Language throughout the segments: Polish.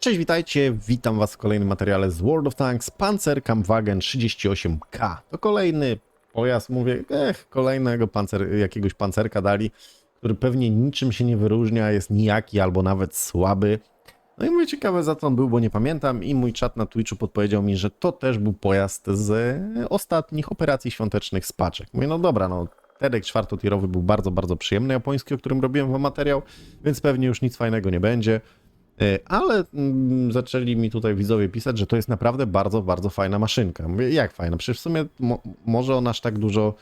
Cześć, witajcie, witam was w kolejnym materiale z World of Tanks Panzer Kampfwagen 38K. To kolejny pojazd, mówię, ech, kolejnego pancer, jakiegoś pancerka dali, który pewnie niczym się nie wyróżnia, jest nijaki albo nawet słaby. No i mówię, ciekawe za co on był, bo nie pamiętam i mój czat na Twitchu podpowiedział mi, że to też był pojazd z ostatnich operacji świątecznych z paczek. Mówię, no dobra, no Tedek czwartotirowy był bardzo, bardzo przyjemny japoński, o którym robiłem wam materiał, więc pewnie już nic fajnego nie będzie. E, Ale mm, zaczęli mi tutaj widzowie pisać, że to jest naprawdę bardzo, bardzo fajna maszynka. Mówię, jak fajna? Przecież w sumie mo może on aż tak dużo.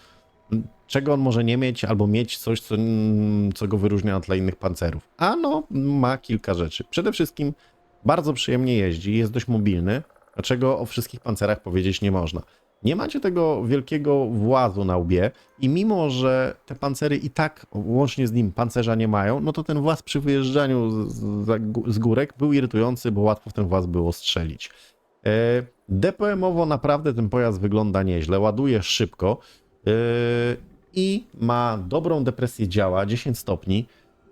Czego on może nie mieć, albo mieć coś, co, mm, co go wyróżnia na tle innych pancerów. A no, ma kilka rzeczy. Przede wszystkim bardzo przyjemnie jeździ, jest dość mobilny, czego o wszystkich pancerach powiedzieć nie można. Nie macie tego wielkiego włazu na łbie i mimo, że te pancery i tak łącznie z nim pancerza nie mają, no to ten właz przy wyjeżdżaniu z, z, z górek był irytujący, bo łatwo w ten właz było strzelić. E, DPM-owo naprawdę ten pojazd wygląda nieźle, ładuje szybko e, i ma dobrą depresję działa, 10 stopni.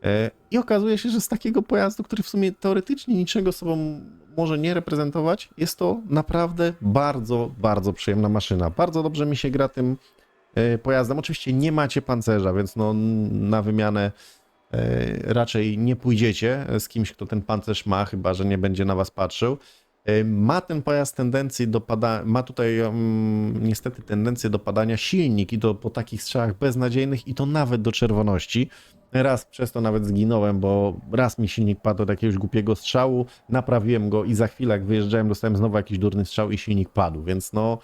E, I okazuje się, że z takiego pojazdu, który w sumie teoretycznie niczego sobą może nie reprezentować, jest to naprawdę bardzo, bardzo przyjemna maszyna. Bardzo dobrze mi się gra tym e, pojazdem. Oczywiście nie macie pancerza, więc no, na wymianę e, raczej nie pójdziecie z kimś, kto ten pancerz ma, chyba że nie będzie na was patrzył. Ma ten pojazd tendencję do pada, ma tutaj mm, niestety tendencję do padania silnik i to po takich strzałach beznadziejnych i to nawet do czerwoności. Raz przez to nawet zginąłem, bo raz mi silnik padł od jakiegoś głupiego strzału, naprawiłem go i za chwilę jak wyjeżdżałem dostałem znowu jakiś durny strzał i silnik padł, więc no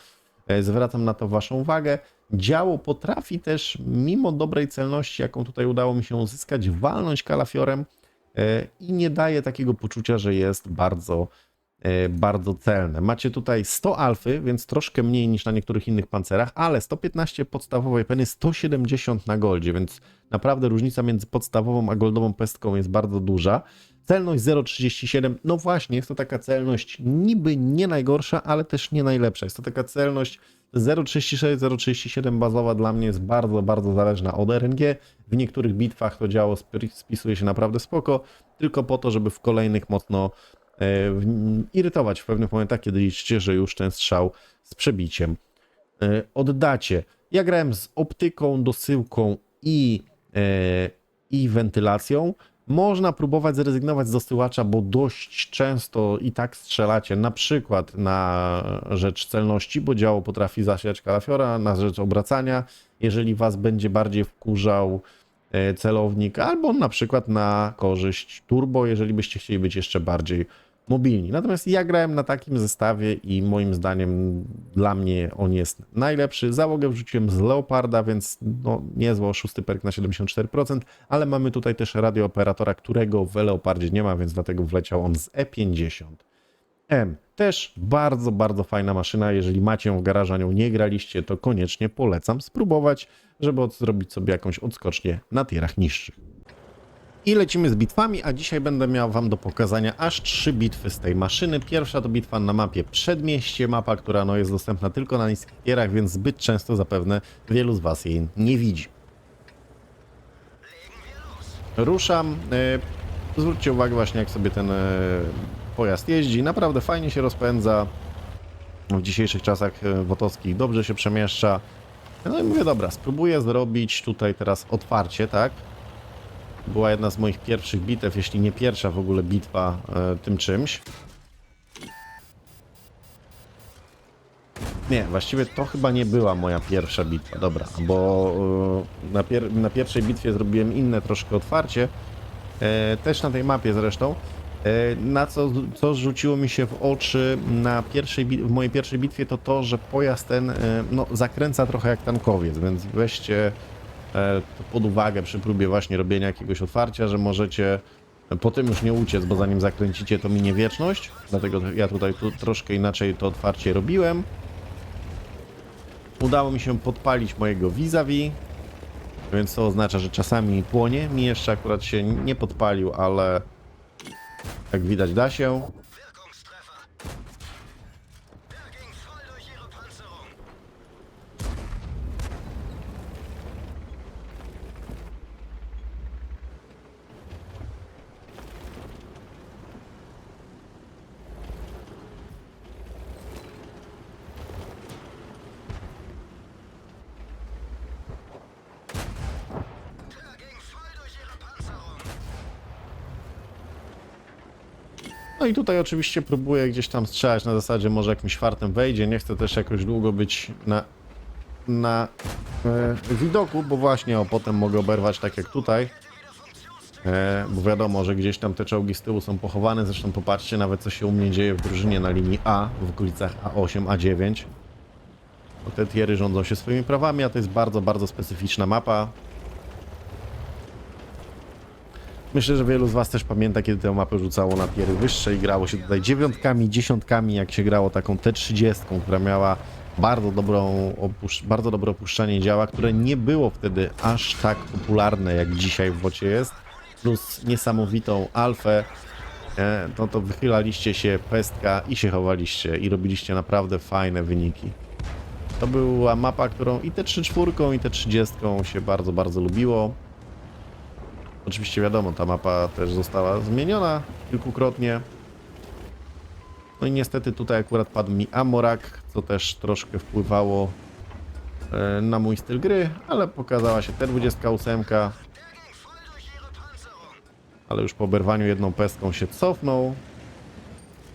e, zwracam na to waszą uwagę. Działo potrafi też, mimo dobrej celności, jaką tutaj udało mi się uzyskać, walnąć kalafiorem e, i nie daje takiego poczucia, że jest bardzo bardzo celne. Macie tutaj 100 alfy, więc troszkę mniej niż na niektórych innych pancerach, ale 115 podstawowej peny, 170 na goldzie, więc naprawdę różnica między podstawową a goldową pestką jest bardzo duża. Celność 0,37, no właśnie, jest to taka celność niby nie najgorsza, ale też nie najlepsza. Jest to taka celność 0,36, 0,37 bazowa dla mnie jest bardzo, bardzo zależna od RNG. W niektórych bitwach to działo sp- spisuje się naprawdę spoko, tylko po to, żeby w kolejnych mocno e, irytować w pewnych momentach, kiedy liczycie, że już ten strzał z przebiciem e, oddacie. Ja grałem z optyką, dosyłką i, e, i wentylacją. Można próbować zrezygnować z dosyłacza, bo dość często i tak strzelacie na przykład na rzecz celności, bo działo potrafi zasiać kalafiora, na rzecz obracania, jeżeli was będzie bardziej wkurzał e, celownik, albo na przykład na korzyść turbo, jeżeli byście chcieli być jeszcze bardziej mobilni. Natomiast ja grałem na takim zestawie i moim zdaniem dla mnie on jest najlepszy. Załogę wrzuciłem z Leoparda, więc no, niezły oszusty perk na 74%, ale mamy tutaj też radiooperatora, którego w Leopardzie nie ma, więc dlatego wleciał on z E E50. M. Też bardzo, bardzo fajna maszyna. Jeżeli macie ją w garażu, nią nie graliście, to koniecznie polecam spróbować, żeby zrobić sobie jakąś odskocznię na tierach niższych. I lecimy z bitwami, a dzisiaj będę miał Wam do pokazania aż trzy bitwy z tej maszyny. Pierwsza to bitwa na mapie Przedmieście, mapa, która no, jest dostępna tylko na niskich tierach, więc zbyt często zapewne wielu z Was jej nie widzi. Ruszam. e, Zwróćcie uwagę właśnie jak sobie ten e, pojazd jeździ. Naprawdę fajnie się rozpędza. W dzisiejszych czasach e, wotowskich dobrze się przemieszcza. No i mówię, dobra, spróbuję zrobić tutaj teraz otwarcie, tak? Była jedna z moich pierwszych bitew, jeśli nie pierwsza w ogóle bitwa e, tym czymś. Nie, właściwie to chyba nie była moja pierwsza bitwa, dobra, bo e, na, pier na pierwszej bitwie zrobiłem inne troszkę otwarcie, e, też na tej mapie zresztą, e, na co, co rzuciło mi się w oczy na pierwszej, w mojej pierwszej bitwie to to, że pojazd ten e, no, zakręca trochę jak tankowiec, więc weźcie pod uwagę przy próbie właśnie robienia jakiegoś otwarcia, że możecie potem już nie uciec, bo zanim zakręcicie to minie wieczność, dlatego ja tutaj tu troszkę inaczej to otwarcie robiłem. Udało mi się podpalić mojego vis-a-vis, więc to oznacza, że czasami płonie. Mi jeszcze akurat się nie podpalił, ale jak widać da się. I tutaj oczywiście próbuję gdzieś tam strzelać na zasadzie może jakimś fartem wejdzie. Nie chcę też jakoś długo być na, na e, widoku, bo właśnie o, potem mogę oberwać tak jak tutaj. E, bo wiadomo, że gdzieś tam te czołgi z tyłu są pochowane. Zresztą popatrzcie nawet co się u mnie dzieje w drużynie na linii A, w okolicach A8, A9. Bo te tiery rządzą się swoimi prawami, a to jest bardzo, bardzo specyficzna mapa. Myślę, że wielu z Was też pamięta, kiedy tę mapę rzucało na tiery wyższe i grało się tutaj dziewiątkami, dziesiątkami, jak się grało taką T30, która miała bardzo, dobrą bardzo dobre opuszczanie działa, które nie było wtedy aż tak popularne, jak dzisiaj w bocie jest, plus niesamowitą alfę, e, no to wychylaliście się pestka i się chowaliście i robiliście naprawdę fajne wyniki. To była mapa, którą i te 3-4 i te 30 się bardzo, bardzo lubiło. Oczywiście wiadomo, ta mapa też została zmieniona kilkukrotnie. No i niestety tutaj akurat padł mi Amorak, co też troszkę wpływało e, na mój styl gry, ale pokazała się T28. Ale już po oberwaniu jedną pestką się cofnął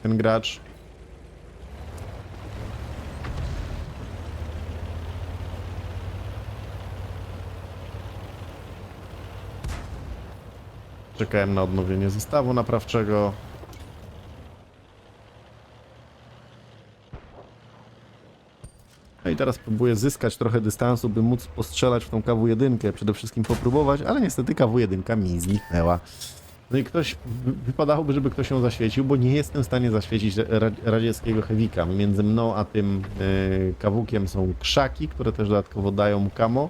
ten gracz. Czekałem na odnowienie zestawu naprawczego. No i teraz próbuję zyskać trochę dystansu, by móc postrzelać w tą KW1, przede wszystkim popróbować, ale niestety KW1 mi zniknęła. No i ktoś, wy- wypadałoby, żeby ktoś ją zaświecił, bo nie jestem w stanie zaświecić ra radzieckiego Hewika. Między mną a tym yy, kawukiem są krzaki, które też dodatkowo dają mu kamo.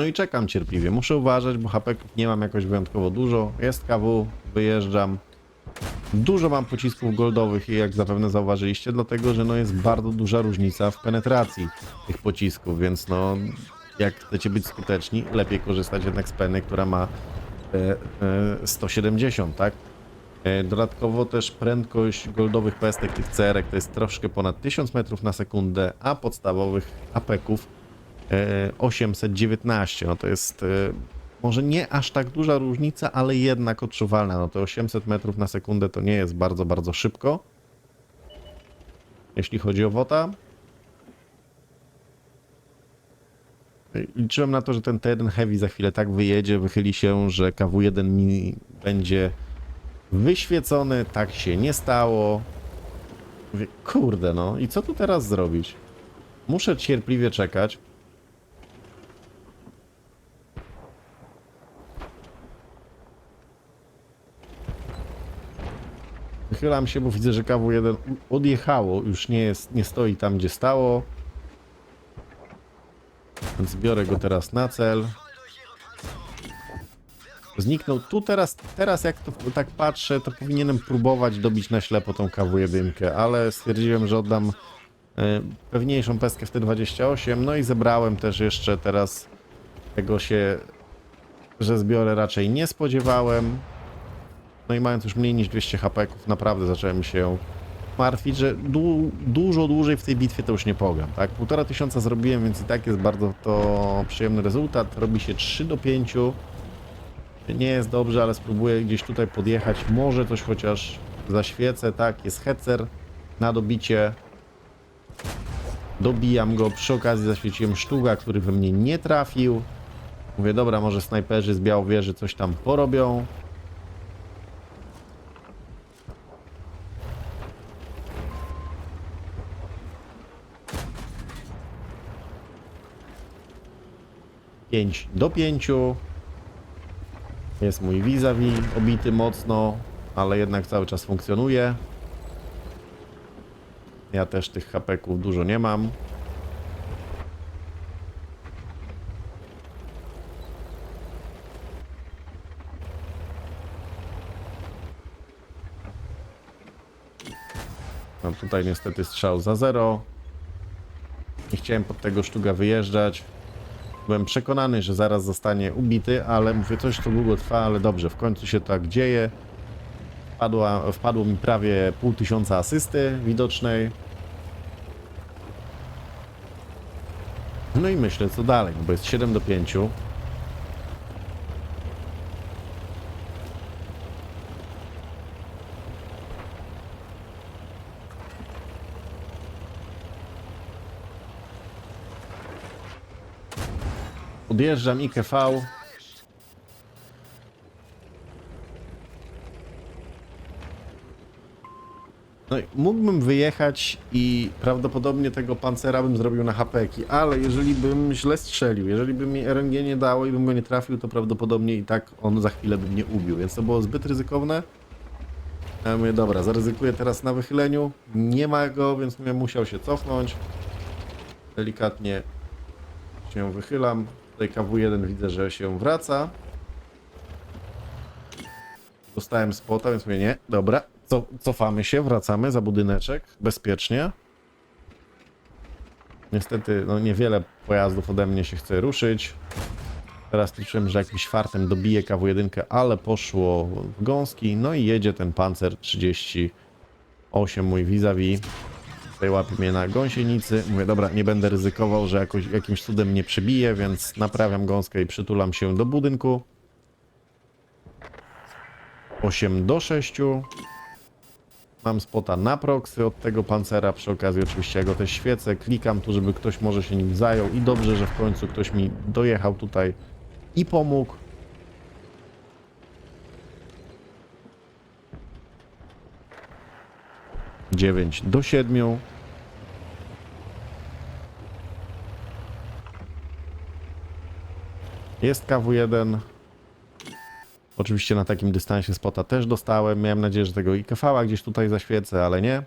No i czekam cierpliwie. Muszę uważać, bo hapeków nie mam jakoś wyjątkowo dużo. Jest KW, wyjeżdżam. Dużo mam pocisków goldowych i jak zapewne zauważyliście, dlatego że no jest bardzo duża różnica w penetracji tych pocisków, więc no jak chcecie być skuteczni, lepiej korzystać jednak z peny, która ma e, e, 170, tak? E, Dodatkowo też prędkość goldowych pestek tych cerek to jest troszkę ponad 1000 metrów na sekundę, a podstawowych apeków e, 819. No to jest e, może nie aż tak duża różnica, ale jednak odczuwalna. No to 800 metrów na sekundę to nie jest bardzo, bardzo szybko. Jeśli chodzi o WOTA. Liczyłem na to, że ten T1 Heavy za chwilę tak wyjedzie, wychyli się, że KW1 mi będzie wyświecony. Tak się nie stało. Mówię, kurde no, i co tu teraz zrobić? Muszę cierpliwie czekać. Wychylam się, bo widzę, że KW1 odjechało, już nie, jest, nie stoi tam, gdzie stało. Więc biorę go teraz na cel. Zniknął. Tu teraz, teraz jak to tak patrzę, to powinienem próbować dobić na ślepo tą KW1, ale stwierdziłem, że oddam e, pewniejszą pestkę w T28, no i zebrałem też jeszcze teraz tego się, że zbiorę raczej nie spodziewałem. No i mając już mniej niż 200 hapeków, naprawdę zacząłem się martwić, że du dużo dłużej w tej bitwie to już nie pogram, tak? Półtora tysiąca zrobiłem, więc i tak jest bardzo to przyjemny rezultat. Robi się 3 do 5. Nie jest dobrze, ale spróbuję gdzieś tutaj podjechać. Może coś chociaż zaświecę, tak? Jest hecer na dobicie. Dobijam go. Przy okazji zaświeciłem sztuga, który we mnie nie trafił. Mówię, dobra, może snajperzy z Białowieży coś tam porobią. Pięć do pięciu. Jest mój vis-a-vis, obity mocno, ale jednak cały czas funkcjonuje. Ja też tych hapeków dużo nie mam. No tutaj niestety strzał za zero. Nie chciałem pod tego sztuga wyjeżdżać. Byłem przekonany, że zaraz zostanie ubity, ale mówię, coś to długo trwa, ale dobrze, w końcu się tak dzieje. Wpadła, wpadło mi prawie pół tysiąca asysty widocznej. No i myślę, co dalej, bo jest 7 do 5. Odjeżdżam IKV. No i mógłbym wyjechać i prawdopodobnie tego pancera bym zrobił na hapeki, ale jeżeli bym źle strzelił, jeżeli by mi RNG nie dało i bym go nie trafił, to prawdopodobnie i tak on za chwilę by mnie ubił, więc to było zbyt ryzykowne. Ja mówię, dobra, zaryzykuję teraz na wychyleniu. Nie ma go, więc mówię, musiał się cofnąć. Delikatnie się wychylam. Tutaj KW1 widzę, że się wraca. Dostałem spota, więc mówię, nie, dobra. Co, cofamy się, wracamy za budyneczek, bezpiecznie. Niestety, no niewiele pojazdów ode mnie się chce ruszyć. Teraz liczyłem, że jakimś fartem dobiję KW1, ale poszło w gąski. No i jedzie ten pancer 38, mój vis-a-vis. Tutaj łapie mnie na gąsienicy. Mówię, dobra, nie będę ryzykował, że jakoś, jakimś cudem nie przebije, więc naprawiam gąskę i przytulam się do budynku. 8 do 6. Mam spota na proksy od tego pancera, przy okazji oczywiście ja go też świecę, klikam tu, żeby ktoś może się nim zajął i dobrze, że w końcu ktoś mi dojechał tutaj i pomógł. Dziewięć do siedmiu. Jest KW1. Oczywiście na takim dystansie spota też dostałem. Miałem nadzieję, że tego IKV-a gdzieś tutaj zaświecę, ale nie.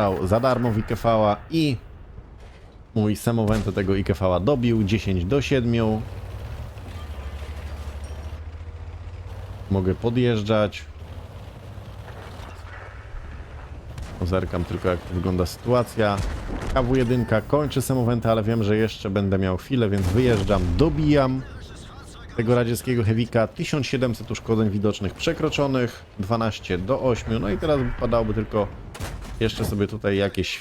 Strzał za darmo w IKV-a i Mój Semowento tego IKV dobił 10 do 7. Mogę podjeżdżać. Zerkam tylko jak wygląda sytuacja. KW1 kończy Semowentę, ale wiem, że jeszcze będę miał chwilę, więc wyjeżdżam, dobijam tego radzieckiego Hewika. 1700 uszkodzeń widocznych przekroczonych, 12 do 8. No i teraz wypadałoby tylko jeszcze sobie tutaj jakieś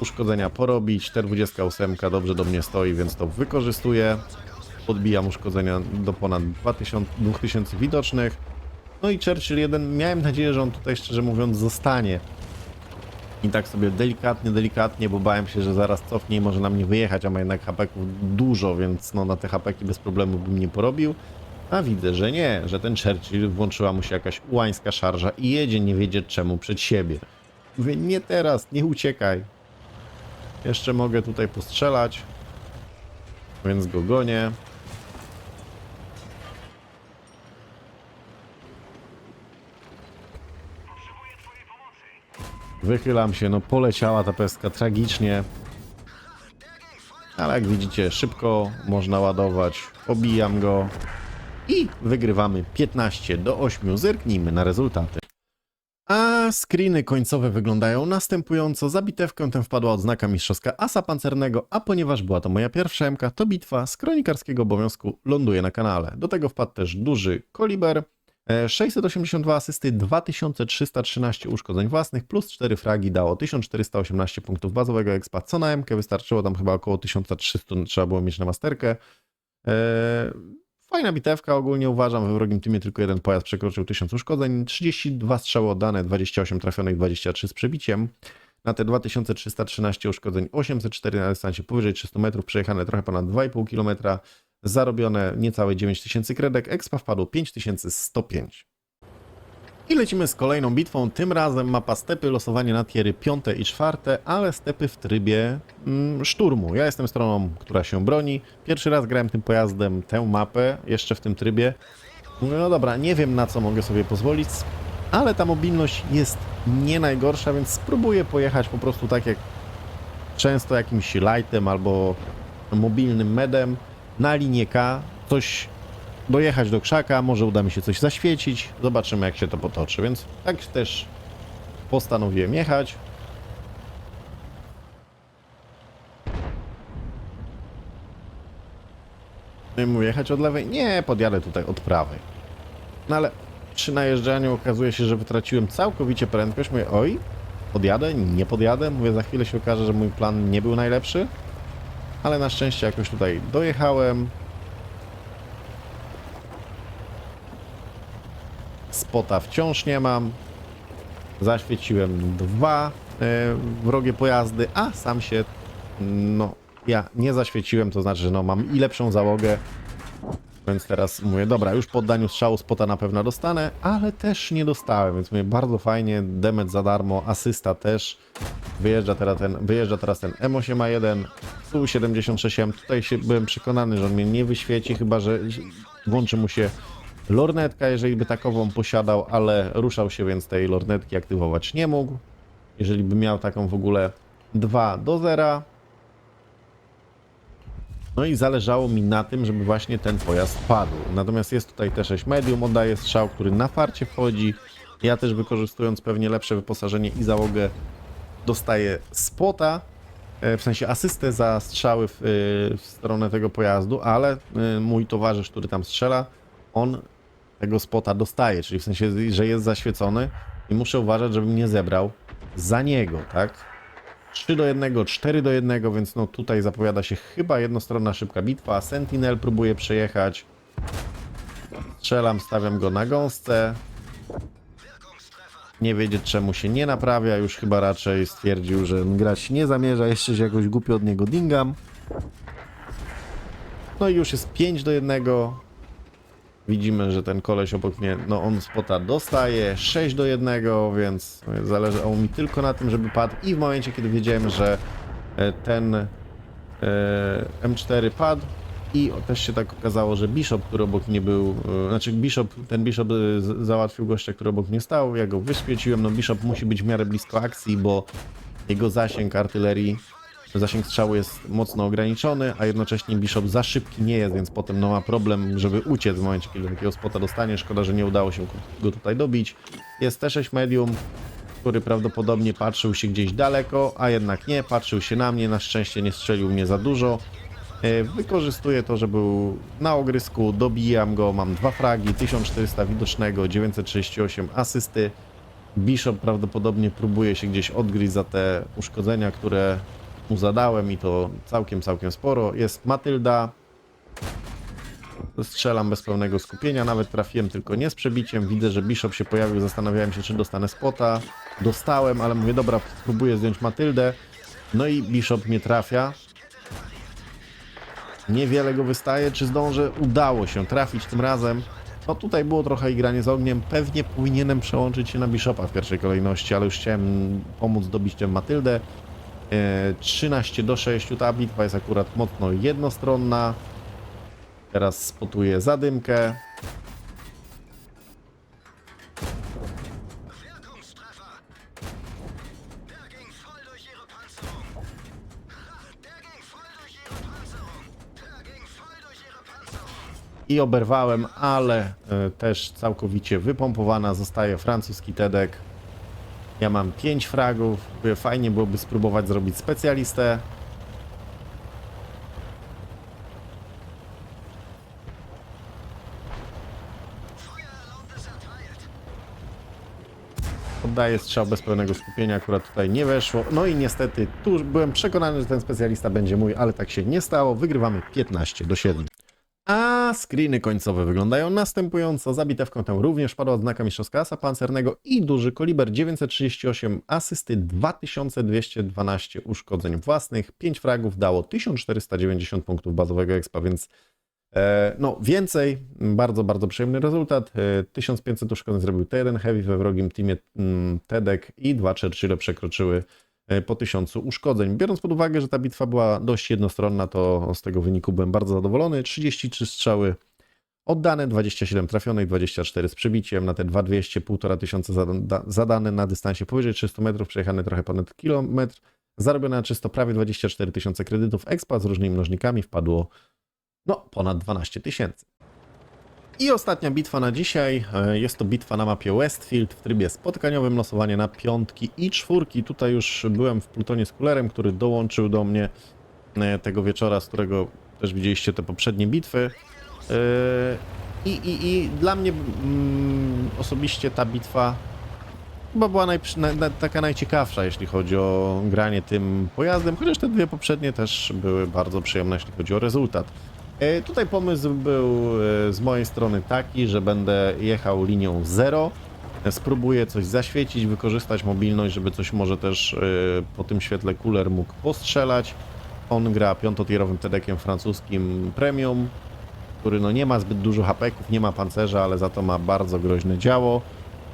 uszkodzenia porobić. T28 dobrze do mnie stoi, więc to wykorzystuję. Podbijam uszkodzenia do ponad 2000, 2000 widocznych. No i Churchill 1, miałem nadzieję, że on tutaj szczerze mówiąc zostanie. I tak sobie delikatnie, delikatnie, bo bałem się, że zaraz cofnie i może na mnie wyjechać, a ma jednak hapeków dużo, więc no na te hapeki bez problemu bym nie porobił. A widzę, że nie, że ten Churchill włączyła mu się jakaś ułańska szarża i jedzie nie wiedzieć czemu przed siebie. Mówię, nie teraz, nie uciekaj. Jeszcze mogę tutaj postrzelać. Więc go gonię. Wychylam się, no poleciała ta pestka tragicznie. Ale jak widzicie, szybko można ładować. Obijam go. I wygrywamy 15 do 8. Zerknijmy na rezultaty. Screeny końcowe wyglądają następująco. Za bitewkę tę wpadła odznaka mistrzowska asa pancernego, a ponieważ była to moja pierwsza MK, to bitwa z kronikarskiego obowiązku ląduje na kanale. Do tego wpadł też duży koliber, e, 682 asysty, 2313 uszkodzeń własnych, plus 4 fragi dało 1418 punktów bazowego expa, co na MK wystarczyło tam chyba około 1300 trzeba było mieć na masterkę. E, Fajna bitewka, ogólnie uważam, we wrogim teamie tylko jeden pojazd przekroczył 1000 uszkodzeń, 32 strzały oddane, 28 trafionych, 23 z przebiciem. Na te 2313 uszkodzeń, 804 na dystansie powyżej 300 metrów, przejechane trochę ponad 2,5 km, zarobione niecałe 9000 kredek, expa wpadło 5105. I lecimy z kolejną bitwą, tym razem mapa stepy, losowanie na tiery 5 i 4, ale stepy w trybie mm, szturmu. Ja jestem stroną, która się broni. Pierwszy raz grałem tym pojazdem tę mapę, jeszcze w tym trybie. No dobra, nie wiem na co mogę sobie pozwolić, ale ta mobilność jest nie najgorsza, więc spróbuję pojechać po prostu tak jak często jakimś lightem albo mobilnym medem na linię K, coś dojechać do krzaka, może uda mi się coś zaświecić, zobaczymy jak się to potoczy, więc tak też postanowiłem jechać. No mówię, jechać od lewej? Nie, podjadę tutaj od prawej. No ale przy najeżdżaniu okazuje się, że wytraciłem całkowicie prędkość. Mówię, oj, podjadę, nie podjadę. Mówię, za chwilę się okaże, że mój plan nie był najlepszy. Ale na szczęście jakoś tutaj dojechałem. Spota wciąż nie mam. Zaświeciłem dwa e, wrogie pojazdy, a sam się, no, ja nie zaświeciłem, to znaczy, że no, mam i lepszą załogę, więc teraz mówię, dobra, już po oddaniu strzału spota na pewno dostanę, ale też nie dostałem, więc mówię, bardzo fajnie, demet za darmo, asysta też. Wyjeżdża teraz ten, wyjeżdża teraz ten M8A1, Tu-76M, tutaj się byłem przekonany, że on mnie nie wyświeci, chyba że włączy mu się lornetka, jeżeli by takową posiadał, ale ruszał się, więc tej lornetki aktywować nie mógł. Jeżeli by miał taką w ogóle 2 do 0. No i zależało mi na tym, żeby właśnie ten pojazd padł. Natomiast jest tutaj T6 Medium, oddaje strzał, który na farcie wchodzi. Ja też wykorzystując pewnie lepsze wyposażenie i załogę dostaję spota, e, w sensie asystę za strzały w, e, w stronę tego pojazdu, ale e, mój towarzysz, który tam strzela, on tego spota dostaje, czyli w sensie, że jest zaświecony i muszę uważać, żebym nie zebrał za niego, tak? 3 do 1, 4 do 1, więc no tutaj zapowiada się chyba jednostronna szybka bitwa. Sentinel próbuje przejechać. Strzelam, stawiam go na gąsce. Nie wiedzieć czemu się nie naprawia, już chyba raczej stwierdził, że grać nie zamierza, jeszcze się jakoś głupio od niego dingam. No i już jest 5 do 1. Widzimy, że ten koleś obok mnie, no on spota dostaje 6 do 1, więc zależało mi tylko na tym, żeby padł. I w momencie, kiedy wiedziałem, że e, ten e, M4 padł i też się tak okazało, że Bishop, który obok mnie był, e, znaczy Bishop, ten Bishop załatwił gościa, który obok mnie stał, ja go wyświeciłem, no Bishop musi być w miarę blisko akcji, bo jego zasięg artylerii Zasięg strzału jest mocno ograniczony, a jednocześnie Bishop za szybki nie jest, więc potem no ma problem, żeby uciec w momencie, kiedy takiego spota dostanie. Szkoda, że nie udało się go tutaj dobić. Jest T6 Medium, który prawdopodobnie patrzył się gdzieś daleko, a jednak nie, patrzył się na mnie, na szczęście nie strzelił mnie za dużo. E, Wykorzystuję to, że był na ogrysku, dobijam go, mam dwa fragi, 1400 widocznego, 938 asysty. Bishop prawdopodobnie próbuje się gdzieś odgryźć za te uszkodzenia, które mu zadałem i to całkiem, całkiem sporo. Jest Matylda. Strzelam bez pełnego skupienia, nawet trafiłem tylko nie z przebiciem. Widzę, że Bishop się pojawił, zastanawiałem się, czy dostanę spota. Dostałem, ale mówię, dobra, spróbuję zdjąć Matyldę. No i Bishop mnie trafia. Niewiele go wystaje, czy zdążę? Udało się trafić tym razem. No tutaj było trochę igranie z ogniem. Pewnie powinienem przełączyć się na Bishopa w pierwszej kolejności, ale już chciałem pomóc dobić tę Matyldę. E, 13 do 6, ta bitwa jest akurat mocno jednostronna. Teraz spotuję zadymkę. I oberwałem, ale e, też całkowicie wypompowana zostaje francuski Tedek. Ja mam 5 fragów. Fajnie byłoby spróbować zrobić specjalistę. Oddaję strzał bez pełnego skupienia, akurat tutaj nie weszło. No i niestety, tu byłem przekonany, że ten specjalista będzie mój, ale tak się nie stało. Wygrywamy 15 do 7. A screeny końcowe wyglądają następująco. Za bitewką tę również padła odznaka mistrzowska asa pancernego i duży koliber 938 asysty, 2212 uszkodzeń własnych, 5 fragów dało 1490 punktów bazowego expa, więc e, no więcej, bardzo, bardzo przyjemny rezultat. E, 1500 uszkodzeń zrobił T1 Heavy we wrogim teamie mm, Tedek i dwa Churchille przekroczyły po 1000 uszkodzeń. Biorąc pod uwagę, że ta bitwa była dość jednostronna, to z tego wyniku byłem bardzo zadowolony. 33 strzały oddane, 27 trafione i 24 z przebiciem na te 2200, 1500 zada- zadane na dystansie powyżej 300 metrów, przejechane trochę ponad kilometr, zarobione na czysto prawie 24 tysiące kredytów expa z różnymi mnożnikami wpadło no ponad 12 tysięcy. I ostatnia bitwa na dzisiaj. e, Jest to bitwa na mapie Westfield w trybie spotkaniowym, losowanie na piątki i czwórki. Tutaj już byłem w plutonie z kulerem, który dołączył do mnie e, tego wieczora, z którego też widzieliście te poprzednie bitwy. E, I, i, i dla mnie mm, osobiście ta bitwa chyba była najprzy- na, na, taka najciekawsza, jeśli chodzi o granie tym pojazdem, chociaż te dwie poprzednie też były bardzo przyjemne, jeśli chodzi o rezultat. E, tutaj pomysł był e, z mojej strony taki, że będę jechał linią 0. E, Spróbuję coś zaświecić, wykorzystać mobilność, żeby coś może też po tym świetle cooler mógł postrzelać. On gra piątotierowym tedekiem francuskim premium, który no nie ma zbyt dużo hapeków, nie ma pancerza, ale za to ma bardzo groźne działo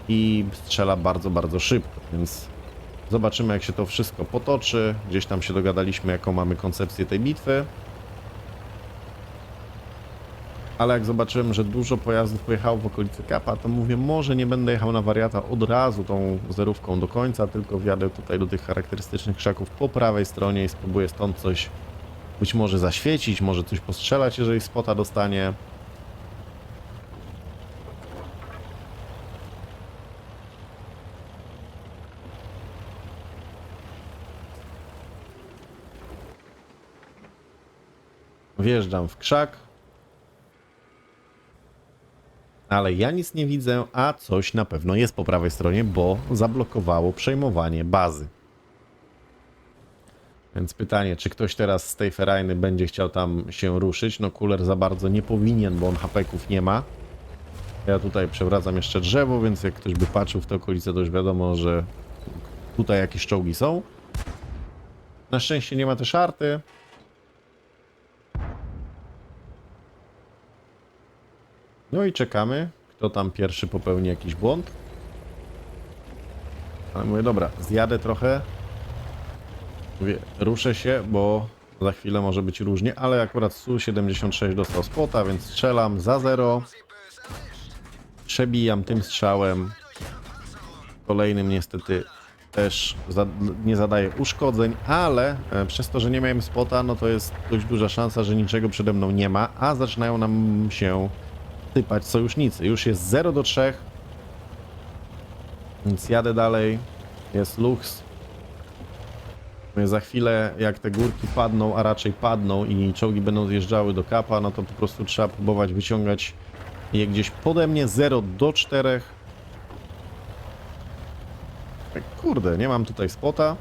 i strzela bardzo, bardzo szybko, więc zobaczymy jak się to wszystko potoczy. Gdzieś tam się dogadaliśmy jaką mamy koncepcję tej bitwy. Ale jak zobaczyłem, że dużo pojazdów pojechało w okolicy Kapa, to mówię, może nie będę jechał na wariata od razu tą zerówką do końca, tylko wjadę tutaj do tych charakterystycznych krzaków po prawej stronie i spróbuję stąd coś być może zaświecić, może coś postrzelać, jeżeli spota dostanie. Wjeżdżam w krzak. Ale ja nic nie widzę, a coś na pewno jest po prawej stronie, bo zablokowało przejmowanie bazy. Więc pytanie, czy ktoś teraz z tej ferajny będzie chciał tam się ruszyć? No Kuler za bardzo nie powinien, bo on hapeków nie ma. Ja tutaj przewracam jeszcze drzewo, więc jak ktoś by patrzył w te okolice, to już wiadomo, że tutaj jakieś czołgi są. Na szczęście nie ma też arty. No i czekamy, kto tam pierwszy popełni jakiś błąd. Ale mówię, dobra, zjadę trochę. Mówię, ruszę się, bo za chwilę może być różnie, ale akurat Su-76 dostał spota, więc strzelam za zero. Przebijam tym strzałem. Kolejnym niestety też za, nie zadaje uszkodzeń, ale e, przez to, że nie miałem spota, no to jest dość duża szansa, że niczego przede mną nie ma, a zaczynają nam się sypać sojusznicy. Już jest 0 do 3. Więc jadę dalej. Jest Lux. Za chwilę, jak te górki padną, a raczej padną i czołgi będą zjeżdżały do kapa, no to po prostu trzeba próbować wyciągać je gdzieś pode mnie 0 do 4. Kurde, nie mam tutaj spota.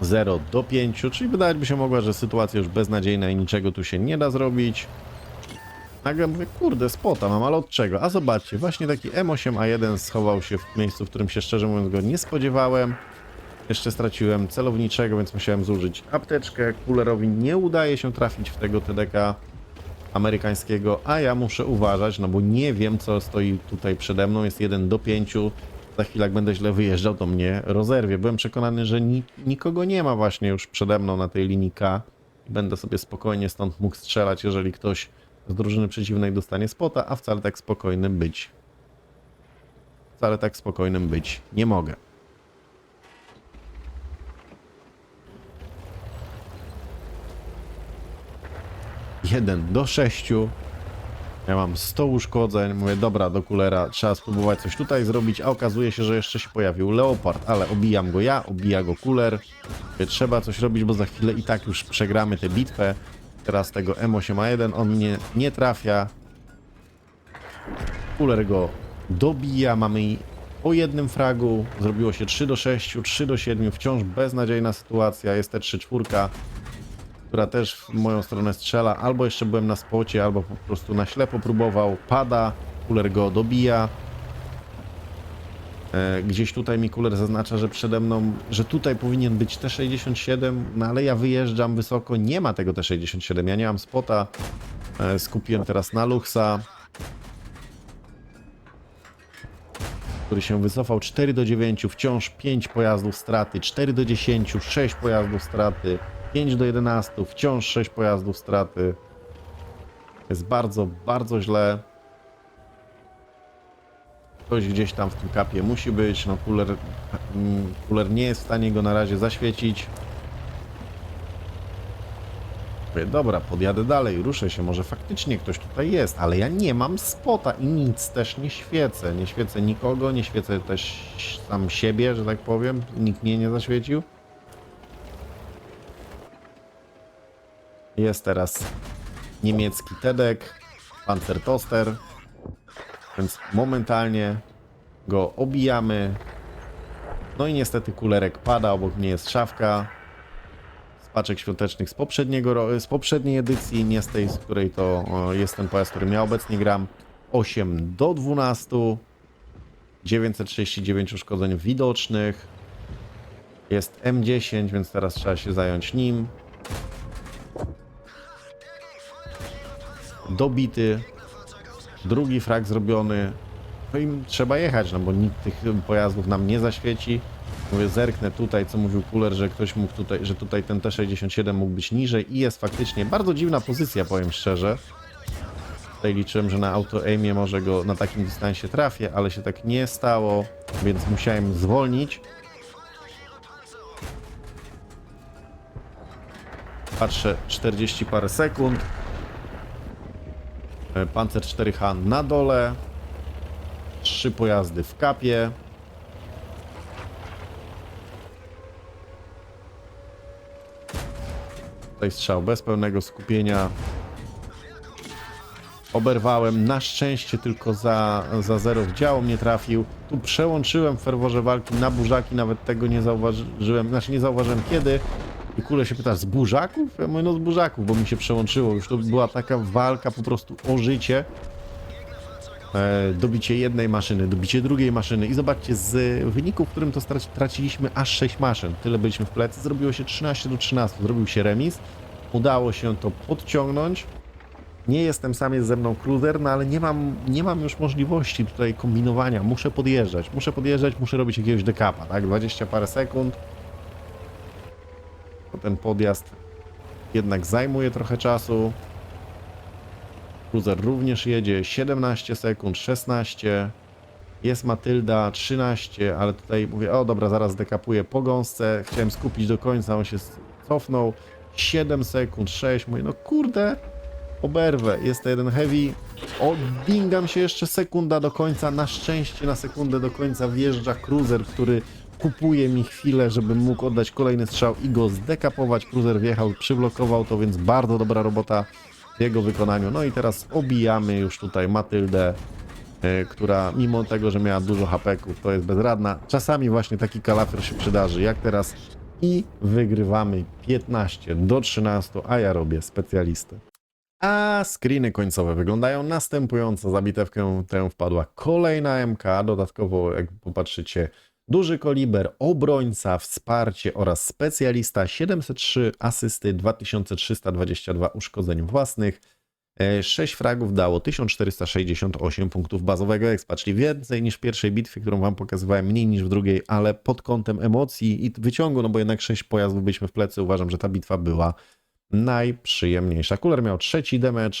0 do 5, czyli wydawać by się mogła, że sytuacja już beznadziejna i niczego tu się nie da zrobić. Nagle mówię, kurde, spota mam, ale od czego? A zobaczcie, właśnie taki M8A1 schował się w miejscu, w którym się szczerze mówiąc go nie spodziewałem. Jeszcze straciłem celowniczego, więc musiałem zużyć apteczkę. Kulerowi nie udaje się trafić w tego TDK amerykańskiego, a ja muszę uważać, no bo nie wiem, co stoi tutaj przede mną. Jest 1 do 5. Za chwilę, jak będę źle wyjeżdżał, to mnie rozerwie. Byłem przekonany, że ni nikogo nie ma właśnie już przede mną na tej linii K. Będę sobie spokojnie stąd mógł strzelać, jeżeli ktoś z drużyny przeciwnej dostanie spota, a wcale tak spokojnym być. Wcale tak spokojnym być nie mogę. 1 do 6. Ja mam 100 uszkodzeń. Mówię, dobra, do kulera trzeba spróbować coś tutaj zrobić, a okazuje się, że jeszcze się pojawił Leopard, ale obijam go ja, obija go kuler. Trzeba coś robić, bo za chwilę i tak już przegramy tę bitwę. Teraz tego M8A1, on mnie nie trafia. Kuler go dobija, mamy po jednym fragu, zrobiło się 3 do 6, 3 do 7, wciąż beznadziejna sytuacja, jest te 3 czwórka która też w moją stronę strzela. Albo jeszcze byłem na spocie, albo po prostu na ślepo próbował. Pada, kuler go dobija. E, Gdzieś tutaj mi kuler zaznacza, że przede mną, że tutaj powinien być T67, no ale ja wyjeżdżam wysoko, nie ma tego T67, ja nie mam spota. E, Skupiłem teraz na Luxa. który się wycofał 4 do 9, wciąż 5 pojazdów straty, 4 do 10, 6 pojazdów straty, 5 do 11, wciąż 6 pojazdów straty. Jest bardzo, bardzo źle. Ktoś gdzieś tam w tym kapie musi być. No, kuler, mm, kuler nie jest w stanie go na razie zaświecić. Dobra, podjadę dalej, ruszę się, może faktycznie ktoś tutaj jest, ale ja nie mam spota i nic też nie świecę. Nie świecę nikogo, nie świecę też sam siebie, że tak powiem. Nikt mnie nie zaświecił. Jest teraz niemiecki Tedek, Panzer Toster. Więc momentalnie go obijamy. No i niestety kulerek pada, obok mnie jest szafka z paczek świątecznych z, poprzedniego, z poprzedniej edycji, nie z tej, z której to jest ten pojazd, którym ja obecnie gram. 8 do 12, 939 uszkodzeń widocznych. Jest M10, więc teraz trzeba się zająć nim. Dobity. Drugi frag zrobiony. No i trzeba jechać, no bo nikt tych pojazdów nam nie zaświeci. Mówię, zerknę tutaj, co mówił Kuler, że ktoś mógł tutaj, że tutaj ten T67 mógł być niżej i jest faktycznie bardzo dziwna pozycja, powiem szczerze. Tutaj liczyłem, że na auto-aimie może go na takim dystansie trafię, ale się tak nie stało, więc musiałem zwolnić. Patrzę 40 parę sekund. E, Pancer 4H na dole. Trzy pojazdy w kapie. Tutaj strzał bez pełnego skupienia. Oberwałem. Na szczęście tylko za, za zero w działo mnie trafił. Tu przełączyłem w ferworze walki na burzaki. Nawet tego nie zauważyłem. Znaczy nie zauważyłem kiedy. I się pytasz, z burzaków? Ja mówię, no z burzaków, bo mi się przełączyło. Już to była taka walka po prostu o życie. E, dobicie jednej maszyny, dobicie drugiej maszyny i zobaczcie, z wyników, w którym to straci- traciliśmy aż 6 maszyn, tyle byliśmy w plecy, zrobiło się 13 do 13, zrobił się remis, udało się to podciągnąć. Nie jestem sam, jest ze mną cruiser, no ale nie mam, nie mam już możliwości tutaj kombinowania, muszę podjeżdżać, muszę podjeżdżać, muszę robić jakiegoś dekapa, tak, 20 parę sekund. Bo ten podjazd jednak zajmuje trochę czasu. Cruiser również jedzie 17 sekund, 16. Jest Matylda 13, ale tutaj mówię, o dobra, zaraz dekapuję po gąsce. Chciałem skupić do końca, on się cofnął. 7 sekund, 6. Mówię, no kurde, oberwę. Jest to jeden heavy. Odbingam się jeszcze sekunda do końca. Na szczęście na sekundę do końca wjeżdża cruiser, który kupuje mi chwilę, żebym mógł oddać kolejny strzał i go zdekapować. Cruiser wjechał, przyblokował to, więc bardzo dobra robota w jego wykonaniu. No i teraz obijamy już tutaj Matyldę, e, która mimo tego, że miała dużo hapeków, to jest bezradna. Czasami właśnie taki kalafior się przydarzy, jak teraz. I wygrywamy 15 do 13, a ja robię specjalistę. A screeny końcowe wyglądają następująco. Za bitewkę tę wpadła kolejna MK. Dodatkowo, jak popatrzycie, duży koliber, obrońca, wsparcie oraz specjalista 703 asysty, 2322 uszkodzeń własnych. 6 fragów dało 1468 punktów bazowego expa, czyli więcej niż w pierwszej bitwie, którą wam pokazywałem, mniej niż w drugiej, ale pod kątem emocji i wyciągu, no bo jednak 6 pojazdów byliśmy w plecy, uważam, że ta bitwa była najprzyjemniejsza. Kuler miał trzeci damage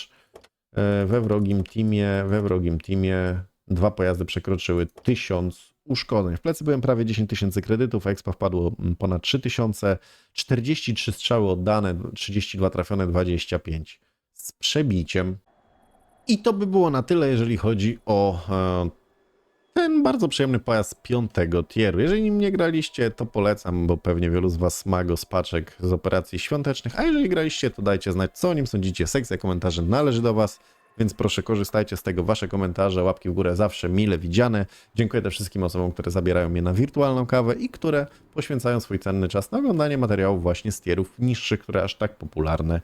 e, we wrogim teamie, we wrogim teamie dwa pojazdy przekroczyły 1000 uszkodzeń. W plecy byłem prawie 10 tysięcy kredytów, expa wpadło mm, ponad 3000, 43 strzały oddane, 32 trafione, 25 z przebiciem. I to by było na tyle, jeżeli chodzi o e, ten bardzo przyjemny pojazd piątego tieru. Jeżeli nim nie graliście, to polecam, bo pewnie wielu z Was ma go z paczek z operacji świątecznych, a jeżeli graliście, to dajcie znać, co o nim sądzicie. Sekcja komentarzy należy do Was, więc proszę korzystajcie z tego. Wasze komentarze, łapki w górę zawsze mile widziane. Dziękuję też wszystkim osobom, które zabierają mnie na wirtualną kawę i które poświęcają swój cenny czas na oglądanie materiałów właśnie z tierów niższych, które aż tak popularne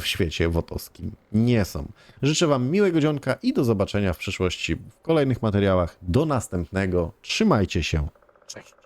w świecie wotowskim nie są. Życzę Wam miłego dzionka i do zobaczenia w przyszłości w kolejnych materiałach. Do następnego. Trzymajcie się. Cześć.